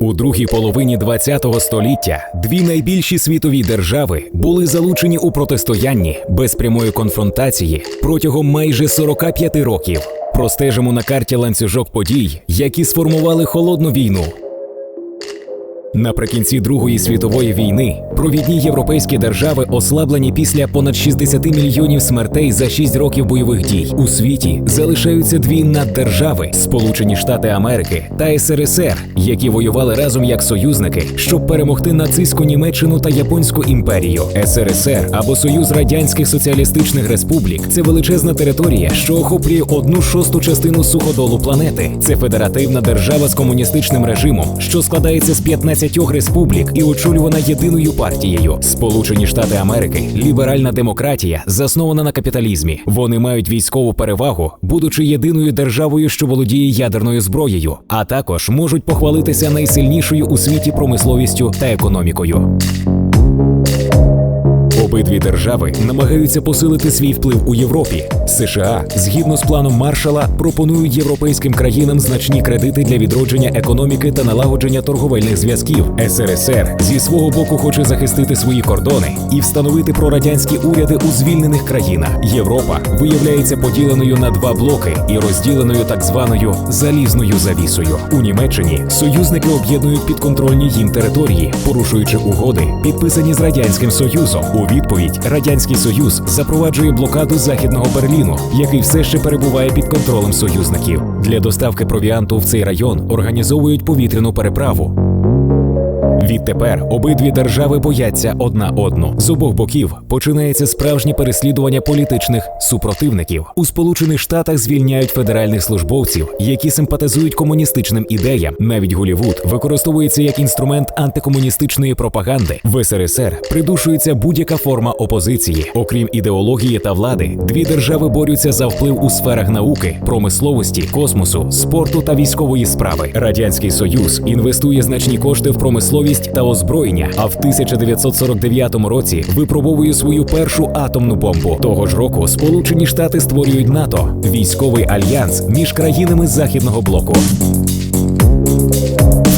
У другій половині ХХ століття дві найбільші світові держави були залучені у протистоянні без прямої конфронтації протягом майже 45 років. Простежимо на карті ланцюжок подій, які сформували холодну війну. Наприкінці Другої світової війни провідні європейські держави ослаблені після понад 60 мільйонів смертей за 6 років бойових дій. У світі залишаються дві наддержави Сполучені Штати Америки та СРСР, які воювали разом як союзники, щоб перемогти нацистську Німеччину та Японську імперію. СРСР або Союз Радянських Соціалістичних Республік це величезна територія, що охоплює одну шосту частину суходолу планети. Це федеративна держава з комуністичним режимом, що складається з 15 республік і очолювана єдиною партією. Сполучені Штати Америки ліберальна демократія, заснована на капіталізмі. Вони мають військову перевагу, будучи єдиною державою, що володіє ядерною зброєю, а також можуть похвалитися найсильнішою у світі промисловістю та економікою. Обидві держави намагаються посилити свій вплив у Європі. США, згідно з планом Маршала, пропонують європейським країнам значні кредити для відродження економіки та налагодження торговельних зв'язків. СРСР зі свого боку хоче захистити свої кордони і встановити прорадянські уряди у звільнених країнах. Європа виявляється поділеною на два блоки і розділеною так званою залізною завісою. У Німеччині союзники об'єднують підконтрольні їм території, порушуючи угоди, підписані з радянським союзом. У відповідь радянський союз запроваджує блокаду західного Берліну, який все ще перебуває під контролем союзників. Для доставки провіанту в цей район організовують повітряну переправу. Відтепер обидві держави бояться одна одну. З обох боків починається справжнє переслідування політичних супротивників. У Сполучених Штатах звільняють федеральних службовців, які симпатизують комуністичним ідеям. Навіть Голівуд використовується як інструмент антикомуністичної пропаганди. В СРСР придушується будь-яка форма опозиції. Окрім ідеології та влади, дві держави борються за вплив у сферах науки, промисловості, космосу, спорту та військової справи. Радянський Союз інвестує значні кошти в промисловість та озброєння. А в 1949 році випробовує свою першу атомну бомбу. Того ж року Сполучені Штати створюють НАТО військовий альянс між країнами західного блоку.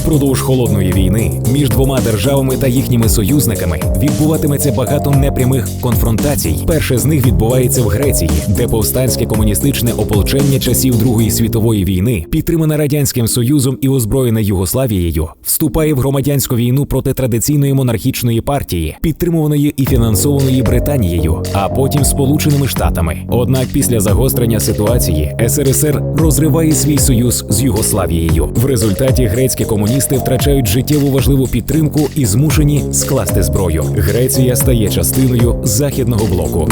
Впродовж холодної війни між двома державами та їхніми союзниками відбуватиметься багато непрямих конфронтацій. Перше з них відбувається в Греції, де повстанське комуністичне ополчення часів Другої світової війни, підтримане радянським союзом і озброєне Югославією, вступає в громадянську війну проти традиційної монархічної партії, підтримуваної і фінансованої Британією, а потім Сполученими Штатами. Однак після загострення ситуації СРСР розриває свій союз з Югославією. В результаті грецькі комуністи втрачають життєву важливу підтримку і змушені скласти зброю. Греція стає частиною західного блоку.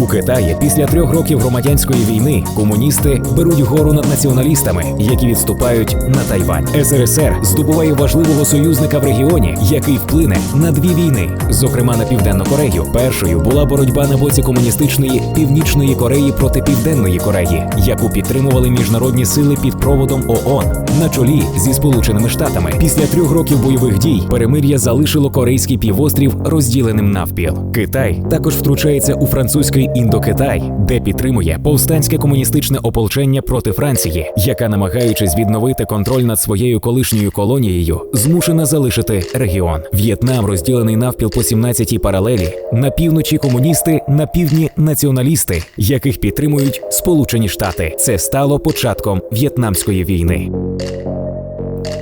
У Китаї після трьох років громадянської війни комуністи беруть гору над націоналістами, які відступають на Тайвань. СРСР здобуває важливого союзника в регіоні, який вплине на дві війни, зокрема на південну Корею. Першою була боротьба на боці комуністичної північної Кореї проти південної Кореї, яку підтримували міжнародні сили під проводом ООН на чолі зі сполученими штатами. Після трьох років бойових дій перемир'я залишило корейський півострів розділеним навпіл. Китай також втручається у французький індокитай, де підтримує повстанське комуністичне ополчення проти Франції, яка, намагаючись відновити контроль над своєю колишньою колонією, змушена залишити регіон. В'єтнам розділений навпіл по 17-й паралелі. На півночі комуністи, на півдні націоналісти, яких підтримують Сполучені Штати. Це стало початком в'єтнамської війни.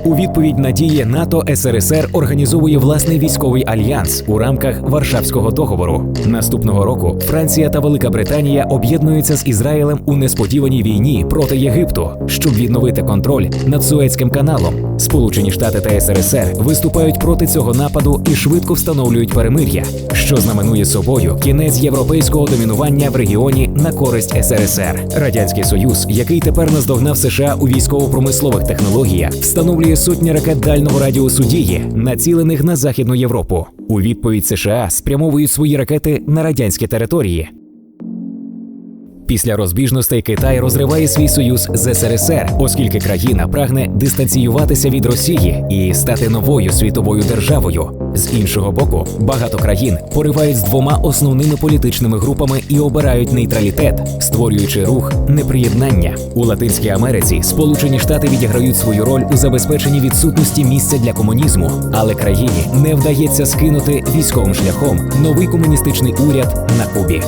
У відповідь на дії НАТО СРСР організовує власний військовий альянс у рамках Варшавського договору. Наступного року Франція та Велика Британія об'єднуються з Ізраїлем у несподіваній війні проти Єгипту, щоб відновити контроль над Суецьким каналом. Сполучені Штати та СРСР виступають проти цього нападу і швидко встановлюють перемир'я, що знаменує собою кінець європейського домінування в регіоні на користь СРСР. Радянський Союз, який тепер наздогнав США у військово-промислових технологіях, встановлює сотні ракет дальнього радіусу дії, націлених на Західну Європу. У відповідь США спрямовують свої ракети на радянські території. Після розбіжностей Китай розриває свій союз з СРСР, оскільки країна прагне дистанціюватися від Росії і стати новою світовою державою. З іншого боку, багато країн поривають з двома основними політичними групами і обирають нейтралітет, створюючи рух неприєднання у Латинській Америці. Сполучені Штати відіграють свою роль у забезпеченні відсутності місця для комунізму, але країні не вдається скинути військовим шляхом новий комуністичний уряд на Кубі.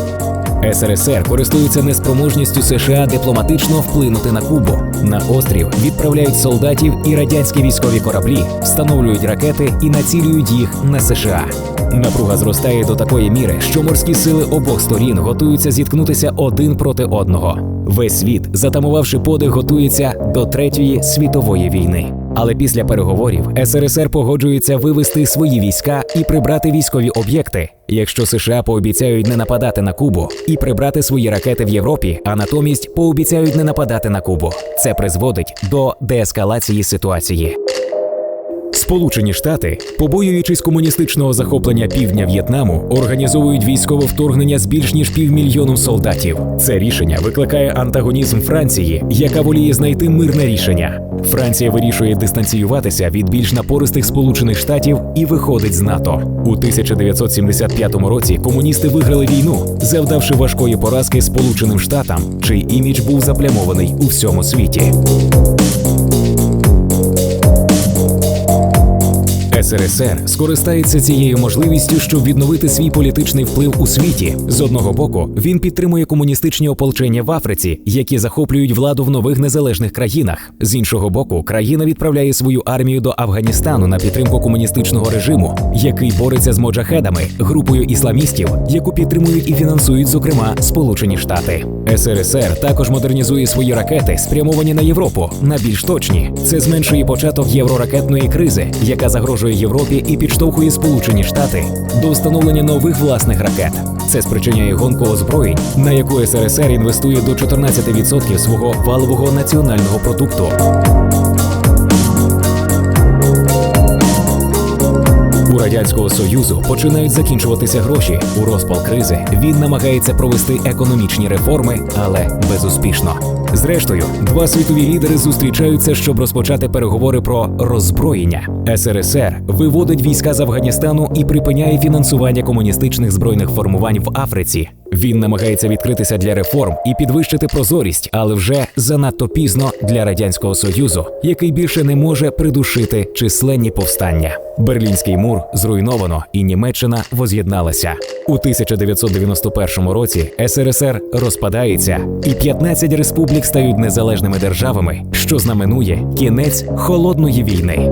СРСР користується неспроможністю США дипломатично вплинути на Кубу. На острів відправляють солдатів і радянські військові кораблі, встановлюють ракети і націлюють їх на США. Напруга зростає до такої міри, що морські сили обох сторін готуються зіткнутися один проти одного. Весь світ, затамувавши подих, готується до третьої світової війни. Але після переговорів СРСР погоджується вивести свої війська і прибрати військові об'єкти, якщо США пообіцяють не нападати на Кубу і прибрати свої ракети в Європі, а натомість пообіцяють не нападати на Кубу. Це призводить до деескалації ситуації. Сполучені Штати, побоюючись комуністичного захоплення півдня В'єтнаму, організовують військове вторгнення з більш ніж півмільйоном солдатів. Це рішення викликає антагонізм Франції, яка воліє знайти мирне рішення. Франція вирішує дистанціюватися від більш напористих Сполучених Штатів і виходить з НАТО. У 1975 році комуністи виграли війну, завдавши важкої поразки Сполученим Штатам, чий імідж був заплямований у всьому світі. СРСР скористається цією можливістю, щоб відновити свій політичний вплив у світі. З одного боку, він підтримує комуністичні ополчення в Африці, які захоплюють владу в нових незалежних країнах. З іншого боку, країна відправляє свою армію до Афганістану на підтримку комуністичного режиму, який бореться з моджахедами, групою ісламістів, яку підтримують і фінансують, зокрема, Сполучені Штати. СРСР також модернізує свої ракети, спрямовані на Європу, на більш точні. Це зменшує початок євроракетної кризи, яка загрожує Європі і підштовхує Сполучені Штати до встановлення нових власних ракет. Це спричиняє гонку озброєнь, на яку СРСР інвестує до 14% свого валового національного продукту. Радянського союзу починають закінчуватися гроші. У розпал кризи він намагається провести економічні реформи, але безуспішно. Зрештою, два світові лідери зустрічаються, щоб розпочати переговори про роззброєння. СРСР виводить війська з Афганістану і припиняє фінансування комуністичних збройних формувань в Африці. Він намагається відкритися для реформ і підвищити прозорість, але вже занадто пізно для радянського союзу, який більше не може придушити численні повстання. Берлінський мур зруйновано, і Німеччина воз'єдналася у 1991 році. СРСР розпадається, і 15 республік стають незалежними державами, що знаменує кінець холодної війни.